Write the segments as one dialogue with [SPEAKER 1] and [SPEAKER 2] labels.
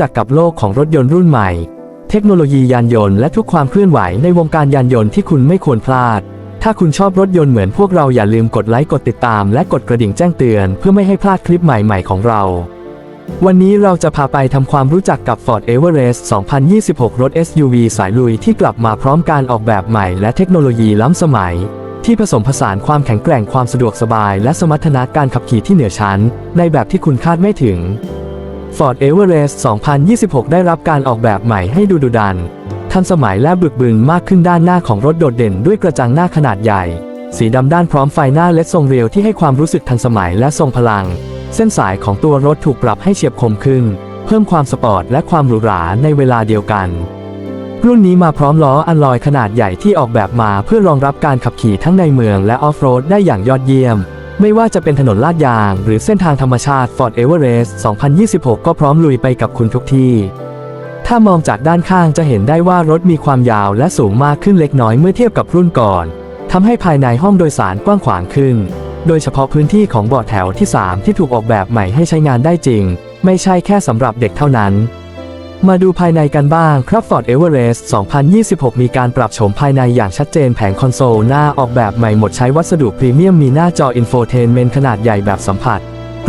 [SPEAKER 1] จักกับโลกของรถยนต์รุ่นใหม่ เทคโนโลยียานยนต์และทุกความเคลื่อนไหวในวงการยานยนต์ที่คุณไม่ควรพลาด ถ้าคุณชอบรถยนต์เหมือนพวกเราอย่าลืมกดไลค์กดติดตาม และกดกระดิ่งแจ้งเตือนเพื่อไม่ให้พลาดคลิปใหม่ๆของเรา วันนี้เราจะพาไปทำความรู้จักกับ Ford Everest 2026 รถ SUV สายลุยที่กลับมาพร้อมการออกแบบใหม่และเทคโนโลยีล้ำสมัยที่ผสมผสานความแข็งแกร่งความสะดวกสบาย และสมรรถนะการขับขี่ที่เหนือชั้น ในแบบที่คุณคาดไม่ถึง Ford Everest 2026 ได้รับการออกแบบใหม่ให้ดูดุดัน ทันสมัยและบึกบึนมากขึ้นด้านหน้าของรถโดดเด่นด้วยกระจังหน้าขนาดใหญ่ สีดำด้านพร้อมไฟหน้าเลดทรงเรียวที่ให้ความรู้สึกทันสมัยและทรงพลัง เส้นสายของตัวรถถูกปรับให้เฉียบคมขึ้น เพิ่มความสปอร์ตและความหรูหราในเวลาเดียวกัน รุ่นนี้มาพร้อมล้ออัลลอยขนาดใหญ่ที่ออกแบบมาเพื่อรองรับการขับขี่ทั้งในเมืองและออฟโรดได้อย่างยอดเยี่ยม ไม่ว่าจะเป็นถนนลาดยาง หรือเส้นทางธรรมชาติ Ford Everest 2026 ก็พร้อมลุยไปกับคุณทุกที่ ถ้ามองจากด้านข้างจะเห็นได้ว่ารถมีความยาวและสูงมากขึ้นเล็กน้อยเมื่อเทียบกับรุ่นก่อนทำให้ภายในห้องโดยสารกว้างขวางขึ้น โดยเฉพาะพื้นที่ของเบาะแถวที่ 3 ที่ถูกออกแบบใหม่ให้ใช้งานได้จริง ไม่ใช่แค่สำหรับเด็กเท่านั้น มาดูภายในกันบ้าง ครับ Ford Everest 2026 มีการปรับโฉมภายในอย่างชัดเจนแผงคอนโซลหน้าออกแบบใหม่หมดใช้วัสดุพรีเมียมมีหน้าจอ Infotainment ขนาดใหญ่แบบสัมผัส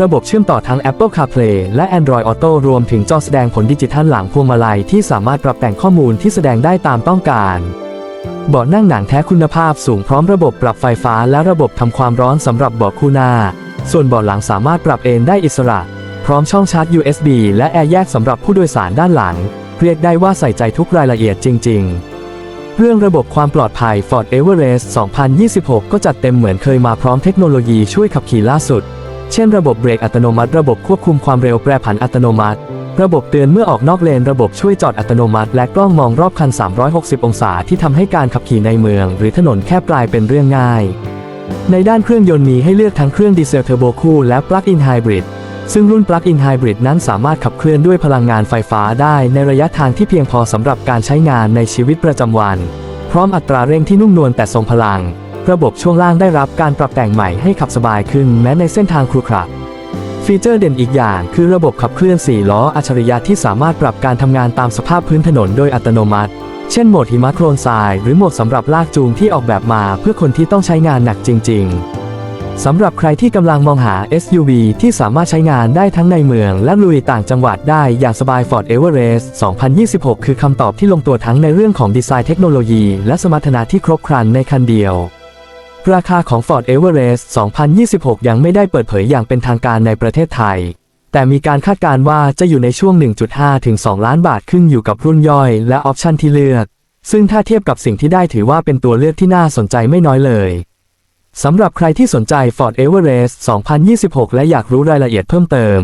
[SPEAKER 1] ระบบเชื่อมต่อทั้ง Apple CarPlay และ Android Auto รวมถึงจอแสดงผลดิจิทัลหลังพวงมาลัยที่สามารถปรับแต่งข้อมูลที่แสดงได้ตามต้องการเบาะนั่งหนังแท้คุณภาพสูงพร้อมระบบปรับไฟฟ้าและระบบทำความร้อนสำหรับเบาะคู่หน้า ส่วนเบาะหลังสามารถปรับเอนได้อิสระ พร้อมช่องชาร์จ USB และแอร์แยกสำหรับผู้โดยสารด้านหลัง เรียกได้ว่าใส่ใจทุกรายละเอียดจริง ๆ เรื่องระบบความปลอดภัย Ford Everest 2026 ก็จัดเต็มเหมือนเคยมาพร้อมเทคโนโลยีช่วยขับขี่ล่าสุด เช่นระบบเบรกอัตโนมัติ ระบบควบคุมความเร็วแปรผันอัตโนมัติ ระบบเตือนเมื่อออกนอกเลน ระบบช่วยจอดอัตโนมัติ และกล้องมองรอบคัน 360 องศาที่ทำให้การขับขี่ในเมือง หรือถนนแคบกลายเป็นเรื่องง่าย ในด้านเครื่องยนต์มีให้เลือกทั้งเครื่องดีเซลเทอร์โบคู่และปลั๊กอินไฮบริด ซึ่งรุ่นปลั๊กอินไฮบริดนั้นสามารถขับเคลื่อนด้วยพลังงานไฟฟ้าได้ในระยะทางที่เพียงพอสำหรับการใช้งานในชีวิตประจำวัน พร้อมอัตราเร่งที่นุ่มนวลแต่ทรงพลัง ระบบช่วงล่างได้รับการปรับแต่งใหม่ให้ขับสบายขึ้นแม้ในเส้นทางครุขระฟีเจอร์เด่นอีกอย่างคือระบบขับเคลื่อน 4 ล้ออัจฉริยะที่สามารถปรับการทำงานตามสภาพพื้นถนนโดยอัตโนมัติ เช่นโหมดหิมะโคลนทราย หรือโหมดสำหรับลากจูงที่ออกแบบมาเพื่อคนที่ต้องใช้งานหนักจริง ๆ สำหรับใครที่กำลังมองหา SUV ที่สามารถใช้งานได้ทั้งในเมืองและลุยต่างจังหวัดได้อย่างสบาย Ford Everest 2026 คือคำตอบที่ลงตัวทั้งในเรื่องของดีไซน์เทคโนโลยี และสมรรถนะที่ครบครันในคันเดียว ราคาของ Ford Everest 2026 ยังไม่ได้เปิดเผยอย่างเป็นทางการในประเทศไทย แต่มีการคาดการณ์ว่าจะอยู่ในช่วง 1.5 ถึง 2 ล้านบาทขึ้นอยู่กับรุ่นย่อยและออปชันที่เลือก ซึ่งถ้าเทียบกับสิ่งที่ได้ถือว่าเป็นตัวเลือกที่น่าสนใจไม่น้อยเลย สำหรับใครที่สนใจ Ford Everest 2026 และอยากรู้รายละเอียดเพิ่มเติม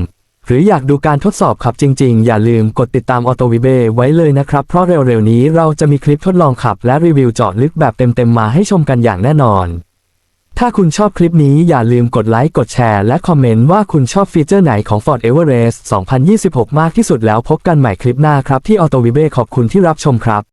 [SPEAKER 1] หรืออยากดูการทดสอบขับจริง ๆ อย่าลืมกดติดตาม Auto v i b e ไว้เลยนะครับ เพราะเร็ว ๆ นี้เราจะมีคลิปทดลองขับและรีวิวเจาะลึกแบบเต็ม ๆ มาให้ชมกันอย่างแน่นอน ถ้าคุณชอบคลิปนี้อย่าลืมกดไลค์กดแชร์และคอมเมนต์ว่าคุณชอบฟีเจอร์ไหนของ Ford Everest 2026 มากที่สุดแล้วพบกันใหม่คลิปหน้าครับที่ Auto v i b e ขอบคุณที่รับชมครับ